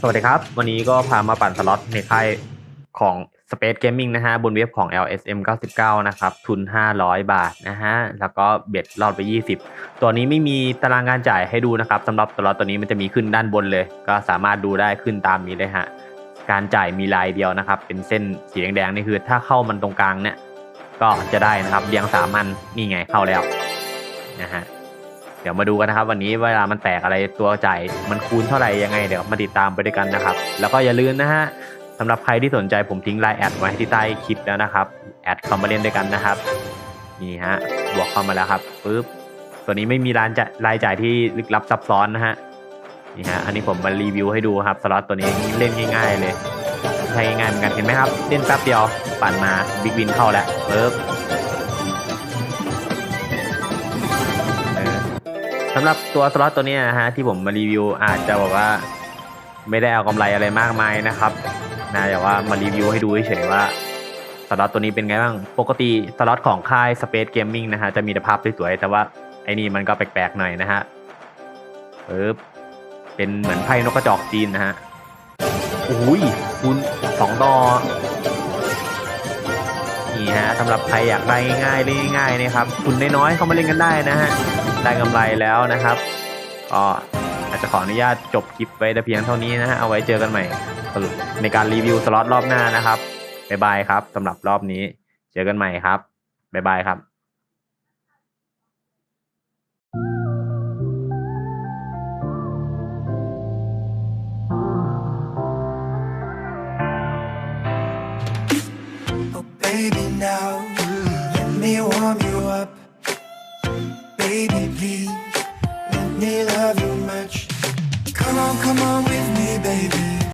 สวัสดีครับ วันนี้ก็พามาปั่นสล็อตในค่ายของ Space Gaming นะฮะ บนเว็บของ LSM 99 นะครับ ทุน 500 บาทนะฮะ แล้วก็เบ็ดรอดไป 20 ตัวนี้ไม่มีตารางการจ่ายให้ดูนะครับสำหรับสล็อตตัวนี้มันจะมีขึ้นด้านบนเลย ก็สามารถดูได้ขึ้นตามนี้เลยฮะ การจ่ายมีลายเดียวนะครับ เป็นเส้นสีแดงๆนี่คือ ถ้าเข้ามันตรงกลางเนี่ย ก็จะได้นะครับเรียงสามันนี่ไงเข้าแล้วนะฮะ เดี๋ยวมาดูกันนะครับ วันนี้เวลามันแตกอะไรตัวจ่ายมันคูณเท่าไหร่ยังไงเดี๋ยวมาติดตามไปด้วยกันนะครับ แล้วก็อย่าลืมนะฮะสำหรับใครที่สนใจผมทิ้งไลน์แอดไว้ที่ใต้คลิปแล้วนะครับแอดเข้ามาเล่นด้วยกันนะครับนี่ฮะบวกเข้ามาแล้วครับปึ๊บตัวนี้ไม่มีร้ายจ่ายรายจ่ายที่ลึกลับซับซ้อนนะฮะนี่ฮะอันนี้ผมมารีวิวให้ดูครับสล็อตตัวนี้เล่นง่ายๆเลยใช้ง่ายเหมือนกันเห็นไหมครับเล่นแป๊บเดียวปั่นมาบิ๊กวินเข้าแล้วปึ๊บ สำหรับตัวสล็อตตัวนี้นะฮะที่ผมมารีวิวอาจจะบอกว่า ไม่ได้เอากำไรอะไรมากมายนะครับนะแต่ว่ามารีวิวให้ดูเฉยๆว่าสล็อตตัวนี้เป็นไงบ้าง ปกติสล็อตของค่าย Space Gaming นะฮะจะมีแต่ภาพสวยๆ แต่ว่าไอ้นี่มันก็แปลกๆหน่อยนะฮะปึ๊บเป็นเหมือนไพ่นกกระจอกจีนนะฮะอุ้ยคุณสองดอนี่ฮะสำหรับใครอยากได้ง่ายๆเล่นง่ายๆนะครับทุนน้อยๆเข้ามาเล่นกันได้นะฮะ ได้กำไรแล้วนะครับก็อาจจะขออนุญาตจบคลิปไว้แต่เพียงเท่านี้นะฮะเอาไว้เจอกันใหม่ในการรีวิวสล็อตรอบหน้านะครับบ๊ายบายครับสำหรับรอบนี้ เจอกันใหม่ครับบ๊ายบายครับ baby, now let me let me love you much. Come on, come on with me, baby.